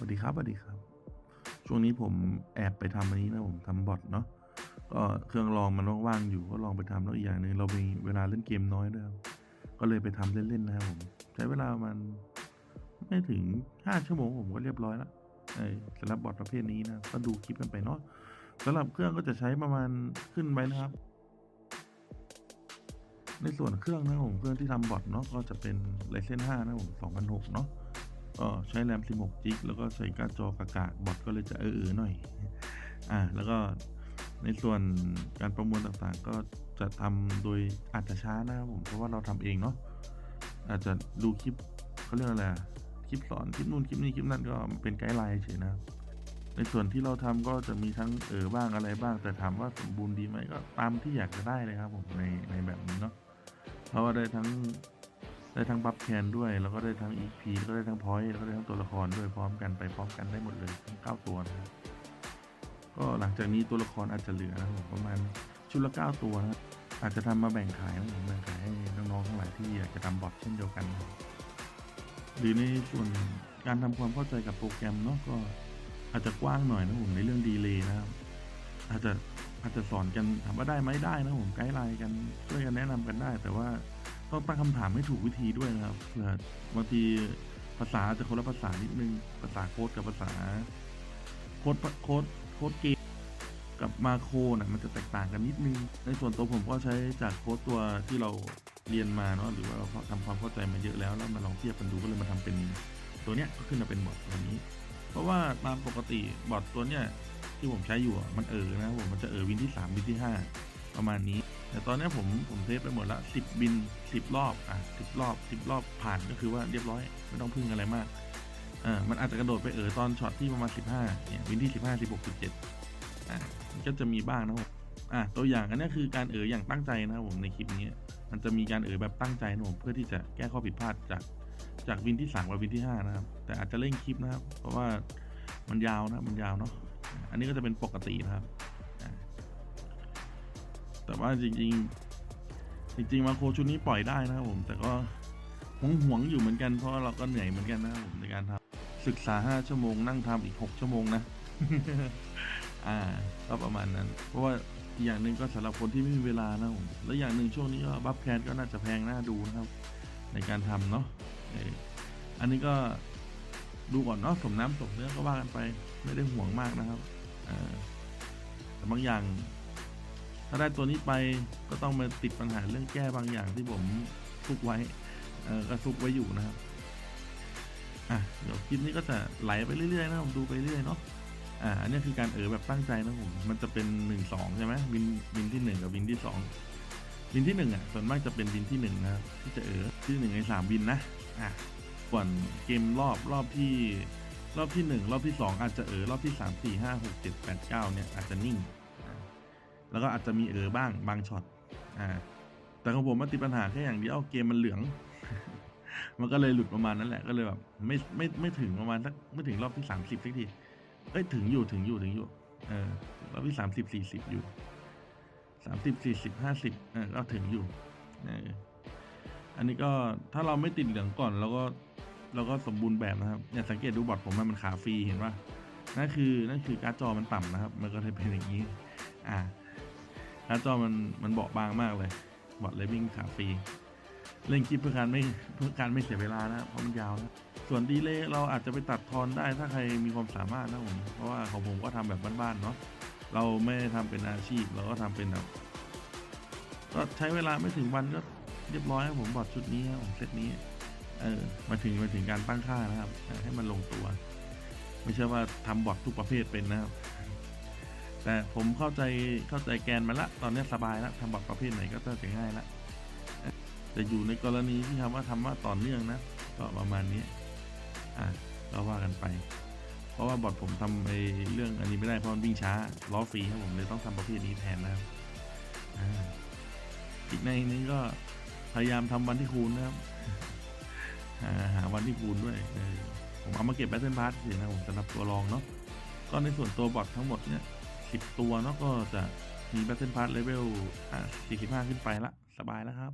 สวัสดีครับสวัสดีครับ ช่วงนี้ผมแอบไปทำอันนี้นะผมทำบอทเนาะก็เครื่องลองมันว่างๆอยู่ก็ลองไปทำแล้วอีกอย่างหนึ่งเรามีเวลาเล่นเกมน้อยด้วยครับก็เลยไปทำเล่นๆนะครับผม ใช้เวลามันไม่ถึงห้าชั่วโมงผมก็เรียบร้อยแล้วสำหรับบอทประเภทนี้นะก็ดูคลิปกันไปเนาะสำหรับเครื่องก็จะใช้ประมาณขึ้นไปนะครับ ในส่วนเครื่องนะผมเครื่องที่ทำบอทเนาะก็จะเป็น Ryzen 5นะผม2006 เนาะ ก็ใช้แรม 16 จิกแล้วก็ใส่การ์ดจอกากาบอทก็เลยจะเออๆหน่อย อ่า แล้วก็ในส่วนการประมวลต่างๆ ก็จะทำโดยอาจจะช้านะครับผม เพราะว่าเราทำเองเนาะ อาจจะดูคลิปเขาเรียกอะไร คลิปสอน คลิปนู่น คลิปนี้ คลิปนั้นก็เป็นไกด์ไลน์เฉยนะ ในส่วนที่เราทำก็จะมีทั้งเออบ้างอะไรบ้าง แต่ถามว่าสมบูรณ์ดีไหมก็ตามที่อยากจะได้เลยครับผมในในแบบนี้เนาะ เพราะว่าได้ทั้ง ได้ทั้งบัฟแคนด้วย แล้วก็ได้ทั้ง EP แล้วก็ได้ทั้งพอยต์แล้วก็ได้ทั้งตัวละครด้วยพร้อมกันไปพร้อมกันได้หมดเลยทั้งเก้าตัวนะครับก็หลังจากนี้ตัวละครอาจจะเหลือนะผมประมาณชุดละเก้าตัวนะอาจจะทำมาแบ่งขายนะผมแบ่งขายให้น้องๆทั้งหลายที่อยากจะทำบอทเช่นเดียวกันนะหรือในส่วนการทำความเข้าใจกับโปรแกรมเนาะก็อาจจะกว้างหน่อยนะผมในเรื่องดีเลย์นะครับอาจจะอาจจะสอนกันถามว่าได้ไหมได้นะผมไกด์ไลน์กันช่วยกันแนะนำกันได้ แต่ว่า ต้องตั้งคำถามให้ถูกวิธีด้วยนะครับเผื่อบางทีภาษาจะคนละภาษานิดนึงภาษาโค้ดกับภาษาโค้ดโค้ดโค้ดเกมกับมาโครนะมันจะแตกต่างกันนิดนึง ในส่วนตัวผมก็ใช้จากโค้ดตัวที่เราเรียนมาเนาะหรือว่าเราทำความเข้าใจมาเยอะแล้วแล้วมาลองเทียบกันดูก็เลยมาทำเป็นตัวเนี้ยก็ขึ้นมาเป็นบอทตัวนี้ เพราะว่าตามปกติบอทตัวเนี้ยที่ผมใช้อยู่มันเออนะผมมันจะเออวินที่ 3 วินที่ 5 ประมาณนี้ แต่ตอนนี้ผมผมเทสไปหมดละ10บิน10รอบอะ10รอบ10รอบผ่านก็คือว่าเรียบร้อยไม่ต้องพึ่งอะไรมากอ่ามันอาจจะกระโดดไปเออตอนช็อตที่ประมาณ15เนี่ยวินที่15 16 17อ่ามันก็จะมีบ้างนะครับอะตัวอย่างอันนี้คือการเอออย่างตั้งใจนะครับผมในคลิปนี้มันจะมีการเออแบบตั้งใจนะผมเพื่อที่จะแก้ข้อผิดพลาดจากจากวินที่3กับวินที่ 5 นะครับ แต่อาจจะเร่งคลิปนะครับ เพราะว่ามันยาวนะมันยาวเนาะอันนี้ก็จะเป็นปกตินะครับ แต่ว่าจริง ๆ จริง ๆ มาโคชุดนี้ปล่อยได้นะครับผม แต่ก็หวงหวงอยู่เหมือนกันเพราะเราก็เหนื่อยเหมือนกันนะครับผมในการทำศึกษา5ชั่วโมงนั่งทำอีก6ชั่วโมงนะ อ่า ก็ประมาณนั้น เพราะว่าอย่างหนึ่งก็สำหรับคนที่ไม่มีเวลานะผมแล้วอย่างหนึ่งช่วงนี้ก็บัฟแคสก็น่าจะแพงน่าดูนะครับ ในการทำเนาะอันนี้ก็ดูก่อนเนาะสมน้ำสมเนื้อก็ว่ากันไป ไม่ได้ห่วงมากนะครับอ่าแต่บางอย่าง ถ้าได้ตัวนี้ไปก็ต้องมาติดปัญหาเรื่องแก้บางอย่างที่ผมซุกไว้เออก็ซุกไว้อยู่นะครับอะเดี๋ยวคลิปนี้ก็จะไหลไปเรื่อยๆนะผมดูไปเรื่อยเนาะอ่าอันนี้คือการเออแบบตั้งใจนะผมมันจะเป็นหนึ่งสองใช่ไหมวินวินที่หนึ่งกับวินที่สองวินที่หนึ่งอะส่วนมากจะเป็นวินที่หนึ่งนะครับที่จะเออที่หนึ่งในสามวินนะอะส่วนเกมรอบรอบที่รอบที่หนึ่งรอบที่สองอาจจะเออรอบที่สามสี่ห้าหกเจ็ดแปดเก้าเนี่ยอาจจะนิ่ง แล้วก็อาจจะมีเออบ้างบางช็อตอ่าแต่ของผมมันติดปัญหาแค่อย่างเดียวเกมมันเหลือง มันก็เลยหลุดประมาณนั้นแหละก็เลยแบบไม่ไม่ไม่ถึงประมาณสักไม่ถึงรอบที่สามสิบสักทีเอ้ยถึงอยู่ถึงอยู่ถึงอยู่เออรอบที่สามสิบสี่สิบอยู่สามสิบสี่สิบห้าสิบเออก็ถึงอยู่เอออันนี้ก็ถ้าเราไม่ติดเหลืองก่อนเราก็เราก็สมบูรณ์แบบนะครับเนี่ยสังเกตดูบอร์ดผมมันขาฟรีเห็นปะนั่นคือนั่นคือการ์ดจอมันต่ำนะครับ มันก็เลยเป็นอย่างนี้ อ่า การ์ดจอมันมันเบาบางมากเลยบอร์ดเลยวิ่งขาฟรีเล่นคลิปเพื่อการไม่เพื่อการไม่เสียเวลานะเพราะมันยาวนะส่วนดีเลย์เราอาจจะไปตัดทอนได้ถ้าใครมีความสามารถนะผมเพราะว่าของผมก็ทำแบบบ้านๆเนาะเราไม่ได้ทำเป็นอาชีพเราก็ทำเป็นแบบก็ใช้เวลาไม่ถึงวันก็เรียบร้อยครับผมบอร์ดชุดนี้ครับผมเซตนี้ เออมาถึงมาถึงการตั้งค่านะครับ ให้มันลงตัว ไม่ใช่ว่าทำบอร์ดทุกประเภทเป็นนะครับ แต่ผมเข้าใจเข้าใจแกนมาละ ตอนนี้สบายละทำบอร์ดประเภทไหนก็จะง่ายละแต่อยู่ในกรณีที่ทำว่าทำว่าต่อเนื่องนะก็ประมาณนี้อะก็ว่ากันไป เพราะว่าบอร์ดผมทำไปเรื่องอันนี้ไม่ได้เพราะมันวิ่งช้าล้อฟรีครับผมเลยต้องทำประเภทนี้แทนนะครับอ่าอีกในนี้ก็พยายามทำวันที่คูณนะครับหาวันที่คูณด้วยผมเอามาเก็บแบตเทิลพาร์ทเฉยนะผมสำหรับตัวรองเนาะก็ในส่วนตัวบอททั้งหมดเนี่ย 10 ตัวเนาะก็จะมีแบตเทิลพาร์ทเลเวลอ่าสี่สิบห้าขึ้นไปละ สบายแล้วครับ